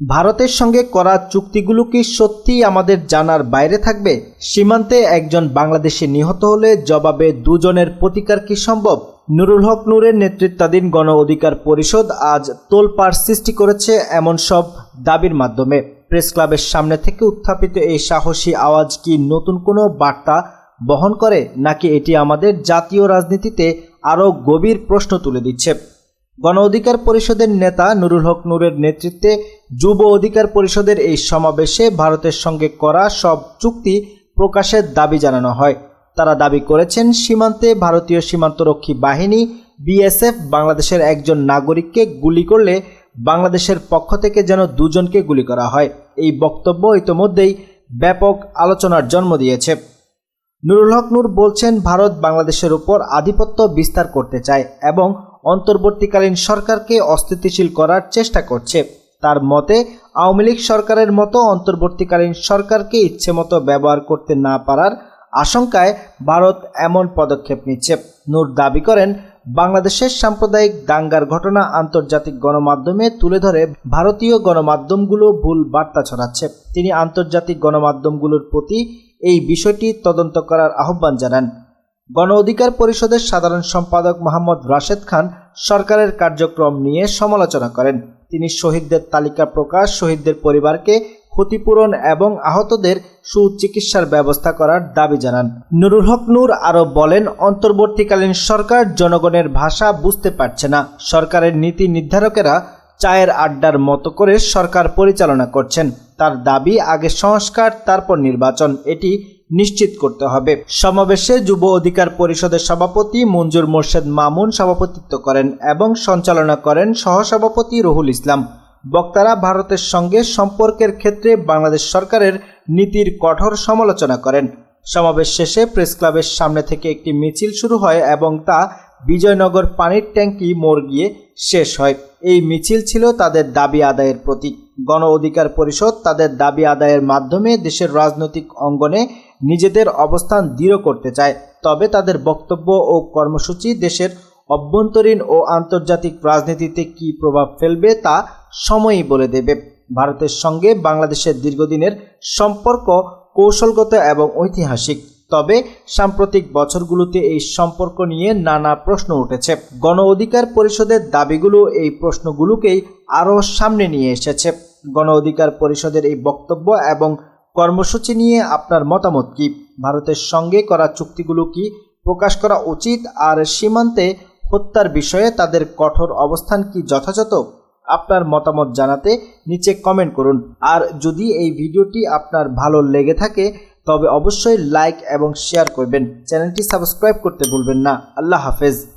ভারতের সঙ্গে করা চুক্তিগুলো কি সত্যিই আমাদের জানার বাইরে থাকবে? সীমান্তে একজন বাংলাদেশি নিহত হলে জবাবে দুজনের প্রতিকার কি সম্ভব? নুরুল হক নূরের নেতৃত্বাধীন গণ অধিকার পরিষদ আজ তোলপাড় সৃষ্টি করেছে এমন সব দাবির মাধ্যমে। প্রেস ক্লাবের সামনে থেকে উত্থাপিত এই সাহসী আওয়াজ কি নতুন কোনো বার্তা বহন করে, নাকি এটি আমাদের জাতীয় রাজনীতিতে আরও গভীর প্রশ্ন তুলে দিচ্ছে? গণ অধিকার পরিষদের নেতা নুরুল হক নূরের নেতৃত্বে যুব অধিকার পরিষদের এই সমাবেশে ভারতের সঙ্গে করা সব চুক্তি প্রকাশের দাবি জানানো হয়। তারা দাবি করেছেন, সীমান্তে ভারতীয় সীমান্তরক্ষী বাহিনী, বিএসএফ, বাংলাদেশের একজন নাগরিককে গুলি করলে বাংলাদেশের পক্ষ থেকে যেন দুজনকে গুলি করা হয়। এই বক্তব্য ইতোমধ্যেই ব্যাপক আলোচনার জন্ম দিয়েছে। নুরুল হক নূর বলছেন, ভারত বাংলাদেশের উপর আধিপত্য বিস্তার করতে চায় এবং অন্তর্বর্তীকালীন সরকারকে অস্থিতিশীল করার চেষ্টা করছে। তার মতে, আওয়ামী লীগ সরকারের মতো অন্তর্বর্তীকালীন সরকারকে ইচ্ছেমতো ব্যবহার করতে না পারার আশঙ্কায় ভারত এমন পদক্ষেপ নিচ্ছে। নূর দাবি করেন, বাংলাদেশের সাম্প্রদায়িক দাঙ্গার ঘটনা আন্তর্জাতিক গণমাধ্যমে তুলে ধরে ভারতীয় গণমাধ্যমগুলো ভুল বার্তা ছড়াচ্ছে। তিনি আন্তর্জাতিক গণমাধ্যমগুলোর প্রতি এই বিষয়টি তদন্ত করার আহ্বান জানান। গণ অধিকার পরিষদের সাধারণ সম্পাদক মোহাম্মদ রাশেদ খান সরকারের কার্যক্রম নিয়ে সমালোচনা করেন। তিনি শহীদদের তালিকা প্রকাশ, শহীদদের পরিবারকে ক্ষতিপূরণ এবং আহতদের সুচিকিৎসার ব্যবস্থা করার দাবি জানান। নুরুল হক নূর আরও বলেন, অন্তর্বর্তীকালীন সরকার জনগণের ভাষা বুঝতে পারছে না। সরকারের নীতি নির্ধারকেরা চায়ের আড্ডার মতো করে সরকার পরিচালনা করছেন। তার দাবি, আগে সংস্কার, তারপর নির্বাচন। এটি নিশ্চিত করতে হবে। সমাবেশে যুব অধিকার পরিষদের সভাপতি মঞ্জুর মোর্শেদ মামুন সভাপতিত্ব করেন এবং সঞ্চালনা করেন সহসভাপতি রহুল ইসলাম। বক্তারা ভারতের সঙ্গে সম্পর্কের ক্ষেত্রে বাংলাদেশ সরকারের নীতির কঠোর সমালোচনা করেন। সমাবেশ শেষে প্রেস ক্লাবের সামনে থেকে একটি মিছিল শুরু হয় এবং তা বিজয়নগর পানির ট্যাঙ্কি মোড় গিয়ে শেষ হয়। এই মিছিল ছিল তাদের দাবি আদায়ের প্রতীক। গণ অধিকার পরিষদ তাদের দাবি আদায়ের মাধ্যমে দেশের রাজনৈতিক অঙ্গনে নিজেদের অবস্থান দৃঢ় করতে চায়। তবে তাদের বক্তব্য ও কর্মসূচি দেশের অভ্যন্তরীণ ও আন্তর্জাতিক রাজনীতিতে কী প্রভাব ফেলবে তা সময়ই বলে দেবে। ভারতের সঙ্গে বাংলাদেশের দীর্ঘদিনের সম্পর্ক কৌশলগত এবং ঐতিহাসিক। তবে সাম্প্রতিক বছরগুলোতে এই সম্পর্ক নিয়ে নানা প্রশ্ন উঠেছে। গণ অধিকার পরিষদের দাবিগুলো এই প্রশ্নগুলোকেই আরও সামনে নিয়ে এসেছে। গণ অধিকার পরিষদের এই বক্তব্য এবং কর্মসূচি নিয়ে আপনার মতামত কি? ভারতের সঙ্গে করা চুক্তিগুলো কি প্রকাশ করা উচিত? আর সীমান্তে হত্যার বিষয়ে তাদের কঠোর অবস্থান কি যথাযথ? আপনার মতামত জানাতে নিচে কমেন্ট করুন। আর যদি এই ভিডিওটি আপনার ভালো লেগে থাকে, তবে অবশ্যই লাইক এবং শেয়ার করবেন। চ্যানেলটি সাবস্ক্রাইব করতে ভুলবেন না। আল্লাহ হাফেজ।